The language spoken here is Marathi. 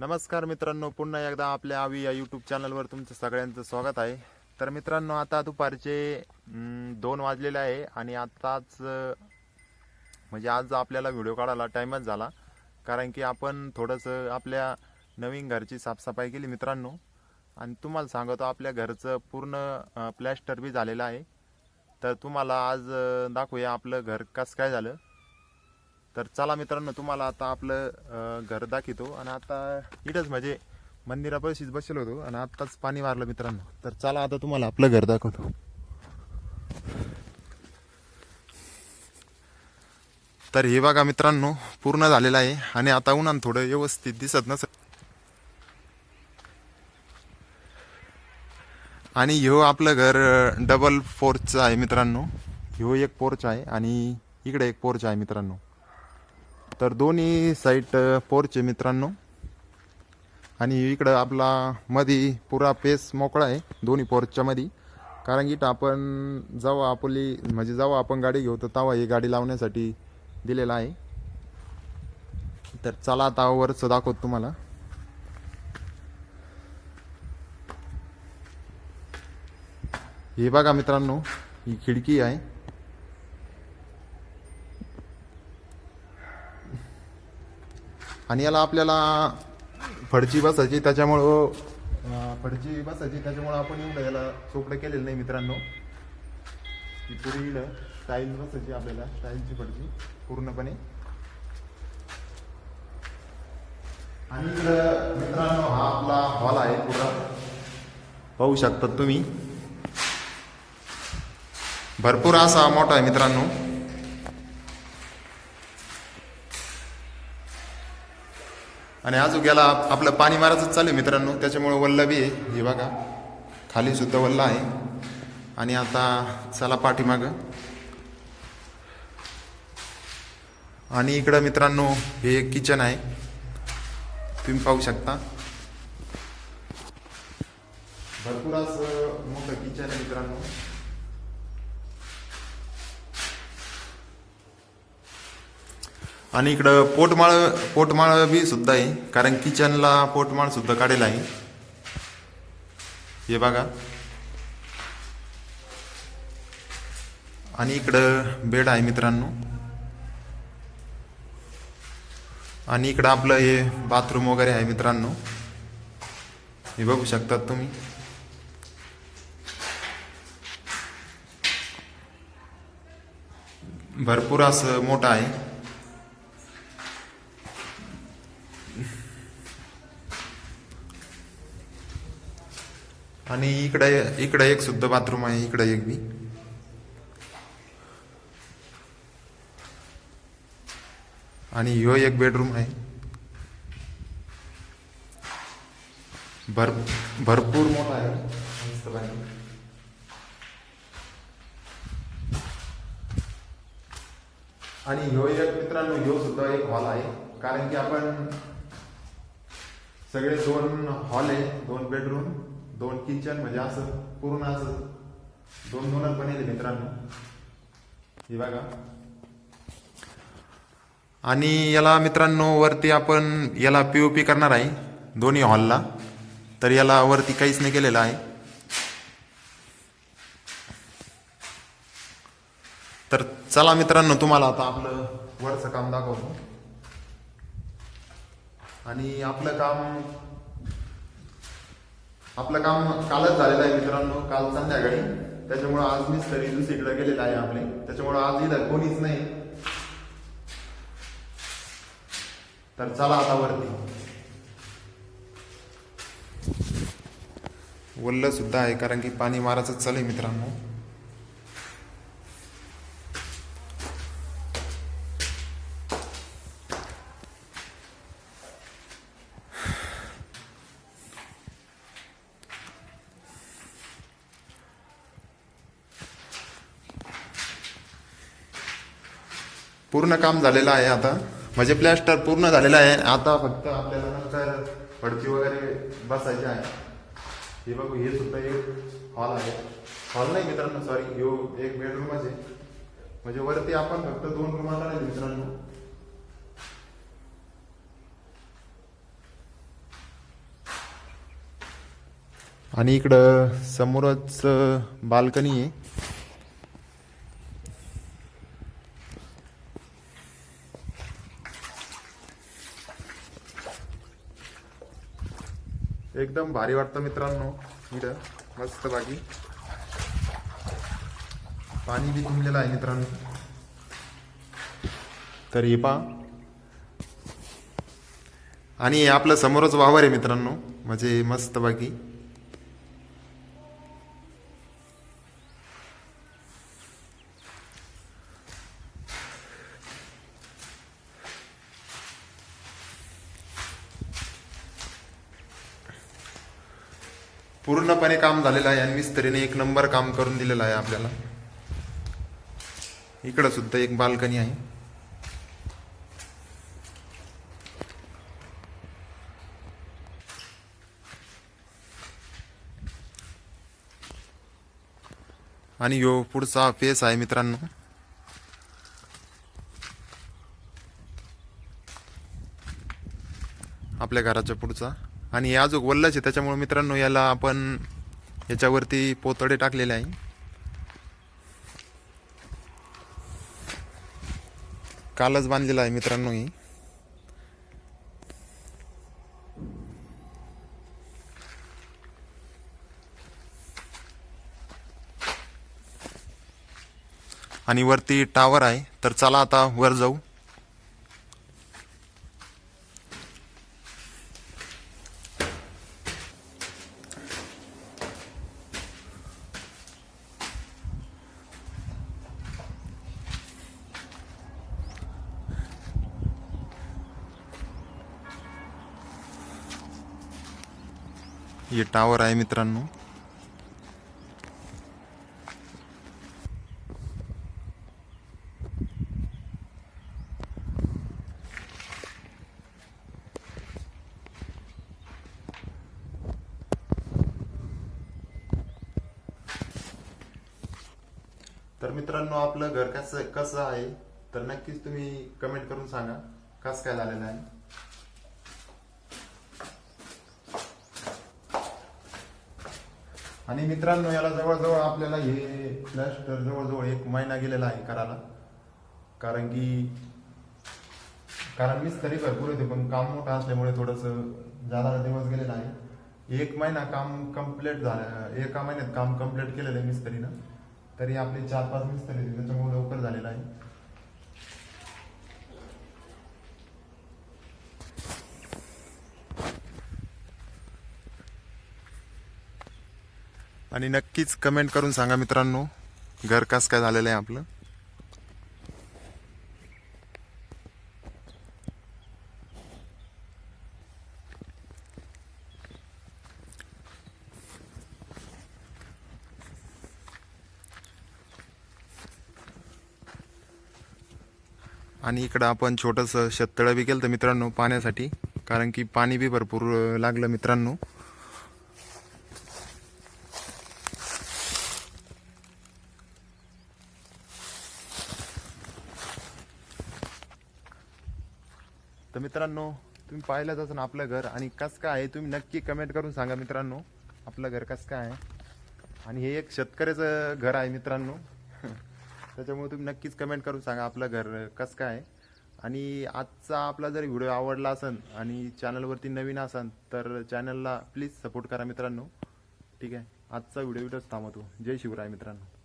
नमस्कार मित्रांनो पुन्हा एकदा आपल्या आवी या यूट्यूब चॅनलवर तुमचं सगळ्यांचं स्वागत आहे. तर मित्रांनो आता दुपारचे दोन वाजलेले आहे आणि आताच म्हणजे आज आपल्याला व्हिडिओ काढायला टाईमच झाला. कारण की आपण थोडंसं आपल्या नवीन घरची साफसफाई केली मित्रांनो. आणि तुम्हाला सांगतो आपल्या घरचं पूर्ण प्लॅस्टर बी झालेलं आहे. तर तुम्हाला आज दाखवूया आपलं घर कसं काय झालं. तर चला मित्रांनो तुम्हाला आता आपलं घर दाखवतो. आणि आता इथंच म्हणजे मंदिरापाशीच बसलो होतो आणि आत्ताच पाणी मारलं मित्रांनो. तर चला आता तुम्हाला आपलं घर दाखवतो. तर हे बघा मित्रांनो पूर्ण झालेलं आहे. आणि आता उन्हान थोडं व्यवस्थित दिसत नस आणि ह्यो आपलं घर डबल फोर्सचं आहे मित्रांनो. ह्यो एक पोर्च आहे आणि इकडे एक पोर्च आहे मित्रांनो. तर दोन्ही साईट पोर्च आहे मित्रांनो. आणि इकडं आपला मधी पुरा पेस मोकळा आहे दोन्ही पोरच्या मधी. कारण की आपण जेव्हा आपली म्हणजे जेव्हा आपण गाडी घेऊ तर तेव्हा ही गाडी लावण्यासाठी दिलेला आहे. तर चला आता वरचं दाखवतो तुम्हाला. हे बघा मित्रांनो ही खिडकी आहे. आणि याला आपल्याला फडची बसायची त्याच्यामुळं फडची बसायची त्याच्यामुळं आपण एवढं याला चोपडं केलेलं नाही मित्रांनो. ही पुरी इकडं टाईल बसायची आपल्याला टाईलची फडची पूर्णपणे. आणि मित्रांनो हा आपला हॉल आहे पुरा. पाहू शकतात तुम्ही. भरपूर असा मोठा आहे मित्रांनो. आणि अजून गेला आपलं पाणी मारायचंच चालू आहे मित्रांनो. त्याच्यामुळे वल्ल बी आहे. हे बघा खाली सुद्धा वल्ल आहे. आणि आता चला पाठीमाग. आणि इकडं मित्रांनो हे एक किचन आहे. तुम्ही पाहू शकता. भरपूर असं मोठं किचन आहे मित्रांनो. आणि इकडं पोटमाळ पोटमाळ बी सुद्धा आहे. कारण किचनला पोटमाळ सुद्धा काढेल आहे. हे बघा. आणि इकडं बेड आहे मित्रांनो. आणि इकडं आपलं हे बाथरूम वगैरे आहे मित्रांनो. हे बघू शकतात तुम्ही. भरपूर असं मोठं आहे. आणि इकडे इकडे एक सुद्धा बाथरूम आहे इकडे एक बी. आणि ह्यो एक बेडरूम आहे. भर भरपूर मोठा आहे. आणि ह्यो एक मित्रांनो ह्यो सुद्धा एक हॉल आहे. कारण की आपण सगळे दोन हॉल आहे दोन बेडरूम दोन किचन म्हणजे असं पूर्ण असं दोन दोनच बनेल मित्रांनो. हे बघा. आणि याला मित्रांनो वरती आपण याला पी ओ पी करणार आहे दोन्ही हॉलला. तर याला वरती काहीच नाही केलेलं आहे. तर चला मित्रांनो तुम्हाला आता आपलं वरचं काम दाखवतो. आणि आपलं काम आपलं काम कालच झालेलं आहे मित्रांनो काल संध्याकाळी. त्याच्यामुळं आज मिस्त्री दुसरीकडे गेलेलं आहे आपले. त्याच्यामुळं आज इथं कोणीच नाही. तर चला आता वरती. वल्ल सुद्धा आहे कारण की पाणी मारायचं चालू आहे मित्रांनो. पूर्ण काम झालेलं आहे आता. म्हणजे प्लॅस्टर पूर्ण झालेलं आहे. आता फक्त आपल्याला नंतर फडची वगैरे बसायची आहे. हे बघू हे सुद्धा एक हॉल आहे. हॉल नाही मित्रांनो सॉरी यो एक बेडरूम आहे. म्हणजे वरती आपण फक्त दोन रूम आणणार आहे मित्रांनो. आणि इकडं समोरच बाल्कनी आहे. एकदम भारी वाटतं मित्रांनो. इकडं मस्त बाकी. पाणी बी तुंबलेलं आहे मित्रांनो. तर हे पहा आणि आपलं समोरच वावर आहे मित्रांनो. म्हणजे मस्त बाकी. पूर्णपणे काम झालेलं आहे आणि मिस्त्रीने एक नंबर काम करून दिलेलं आहे आपल्याला. इकडं सुद्धा एक बाल्कनी आहे. आणि यो पुढचा फेस आहे मित्रांनो. आपल्या घराच्या पुढचा. आणि हे अजून वल्लच आहे त्याच्यामुळे मित्रांनो याला आपण याच्यावरती पोतडे टाकलेले आहे. कालच बांधलेला आहे मित्रांनो ही. आणि वरती टावर आहे तर चला आता वर जाऊ. हे टावर आहे मित्रांनो. तर मित्रांनो आपलं घर कसं कसं आहे? तर नक्कीच तुम्ही कमेंट करून सांगा. कसं काय झालेलं आहे? आणि मित्रांनो याला जवळजवळ आपल्याला हे प्लॅस्टर जवळजवळ एक महिना गेलेला आहे करायला. कारण की कारण मीच तरी भरपूर होते पण काम मोठं असल्यामुळे थोडस जादा दिवस गेलेला आहे. एक महिना काम कंप्लीट झालं एका महिन्यात काम कंप्लीट केलेलं आहे मिस्त्रीनं तरी आपले चार पाच मिस्त्री त्याच्यामुळे लवकर झालेलं आहे. आणि नक्कीच कमेंट करून सांगा मित्रांनो घर कास काय झालेलं आहे आपलं? आणि इकडं आपण छोटंसं शेततळं बी केलं तर मित्रांनो पाण्यासाठी कारण की पाणी बी भरपूर लागलं मित्रांनो. तर मित्रांनो तुम्ही पाहिलंच असं आपलं घर आणि कसं काय आहे तुम्ही नक्की कमेंट करून सांगा मित्रांनो आपलं घर कसं काय आहे. आणि हे एक शेतकऱ्याचं घर आहे मित्रांनो. त्याच्यामुळे तुम्ही नक्कीच कमेंट करून सांगा आपलं घर कसं काय आहे. आणि आजचा आपला जर व्हिडिओ आवडला असेल आणि चॅनलवरती नवीन असाल तर चॅनलला प्लीज सपोर्ट करा मित्रांनो. ठीक आहे? आजचा व्हिडिओ इथंच थांबवतो. जय शिवराय मित्रांनो.